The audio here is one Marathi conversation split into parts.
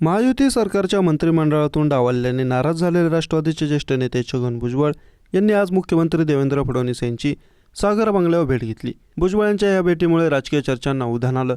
महायुती सरकारच्या मंत्रिमंडळातून डावलल्याने नाराज झालेले राष्ट्रवादीचे ज्येष्ठ नेते छगन भुजबळ यांनी आज मुख्यमंत्री देवेंद्र फडणवीस यांची सागर बंगल्यावर भेट घेतली. भुजबळ यांच्या या भेटीमुळे राजकीय चर्चांना उधाण आलं.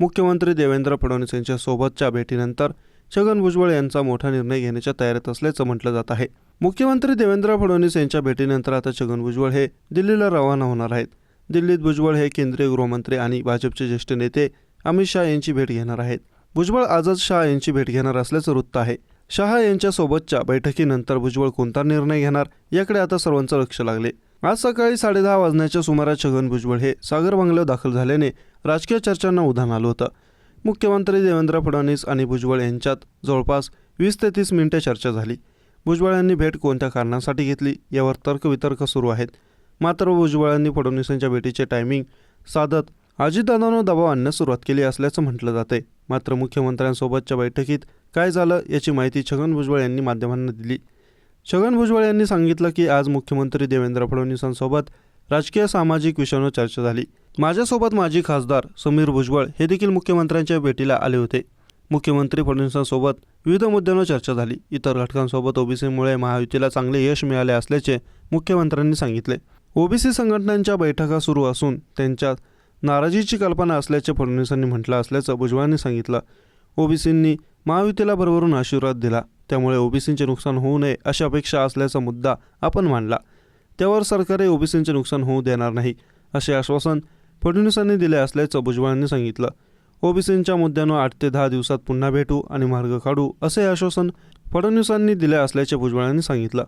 मुख्यमंत्री देवेंद्र फडणवीस यांच्या सोबतच्या भेटीनंतर छगन भुजबळ यांचा मोठा निर्णय घेण्याच्या तयारीत असल्याचं म्हटलं जात आहे. मुख्यमंत्री देवेंद्र फडणवीस यांच्या भेटीनंतर आता छगन भुजबळ हे दिल्लीला रवाना होणार आहेत. दिल्लीत भुजबळ हे केंद्रीय गृहमंत्री आणि भाजपचे ज्येष्ठ नेते अमित शहा यांची भेट घेणार आहेत. भुजबळ आजच शहा यांची भेट घेणार असल्याचं वृत्त आहे. शहा यांच्यासोबतच्या बैठकीनंतर भुजबळ कोणता निर्णय घेणार याकडे आता सर्वांचं लक्ष लागले. आज सकाळी साडेदहा वाजण्याच्या सुमारास छगन भुजबळ हे सागर बंगल्यावर दाखल झाल्याने राजकीय चर्चांना उधाण आलं होतं. मुख्यमंत्री देवेंद्र फडणवीस आणि भुजबळ यांच्यात जवळपास वीस ते तीस मिनिटे चर्चा झाली. भुजबळ यांनी भेट कोणत्या कारणासाठी घेतली यावर तर्कवितर्क सुरू आहेत. मात्र भुजबळांनी फडणवीसांच्या भेटीचे टायमिंग साधत अजितदादांवर दबाव आणण्यास सुरुवात केली असल्याचं म्हटलं जाते मात्र मुख्यमंत्र्यांसोबतच्या बैठकीत काय झालं याची माहिती छगन भुजबळ यांनी माध्यमांना दिली. छगन भुजबळ यांनी सांगितलं की आज मुख्यमंत्री देवेंद्र फडणवीसांसोबत राजकीय सामाजिक विषयांवर चर्चा झाली. माझ्यासोबत माजी खासदार समीर भुजबळ हे देखील मुख्यमंत्र्यांच्या भेटीला आले होते. मुख्यमंत्री फडणवीसांसोबत विविध मुद्द्यांवर चर्चा झाली. इतर घटकांसोबत ओबीसीमुळे महायुतीला चांगले यश मिळाले असल्याचे मुख्यमंत्र्यांनी सांगितले. ओबीसी संघटनांच्या बैठका सुरू असून त्यांच्यात नाराजीची कल्पना असल्याचे फडणवीसांनी म्हटलं असल्याचं भुजबळांनी सांगितलं. ओबीसींनी महायुतीला भरभरून आशीर्वाद दिला. त्यामुळे ओबीसींचे नुकसान होऊ नये अशी अपेक्षा असल्याचा मुद्दा आपण मांडला. त्यावर सरकार ओबीसींचे नुकसान होऊ देणार नाही असे आश्वासन फडणवीसांनी दिले असल्याचं भुजबळांनी सांगितलं. ओबीसींच्या मुद्द्यांवर आठ ते दहा दिवसात पुन्हा भेटू आणि मार्ग काढू असे आश्वासन फडणवीसांनी दिले असल्याचे भुजबळांनी सांगितलं.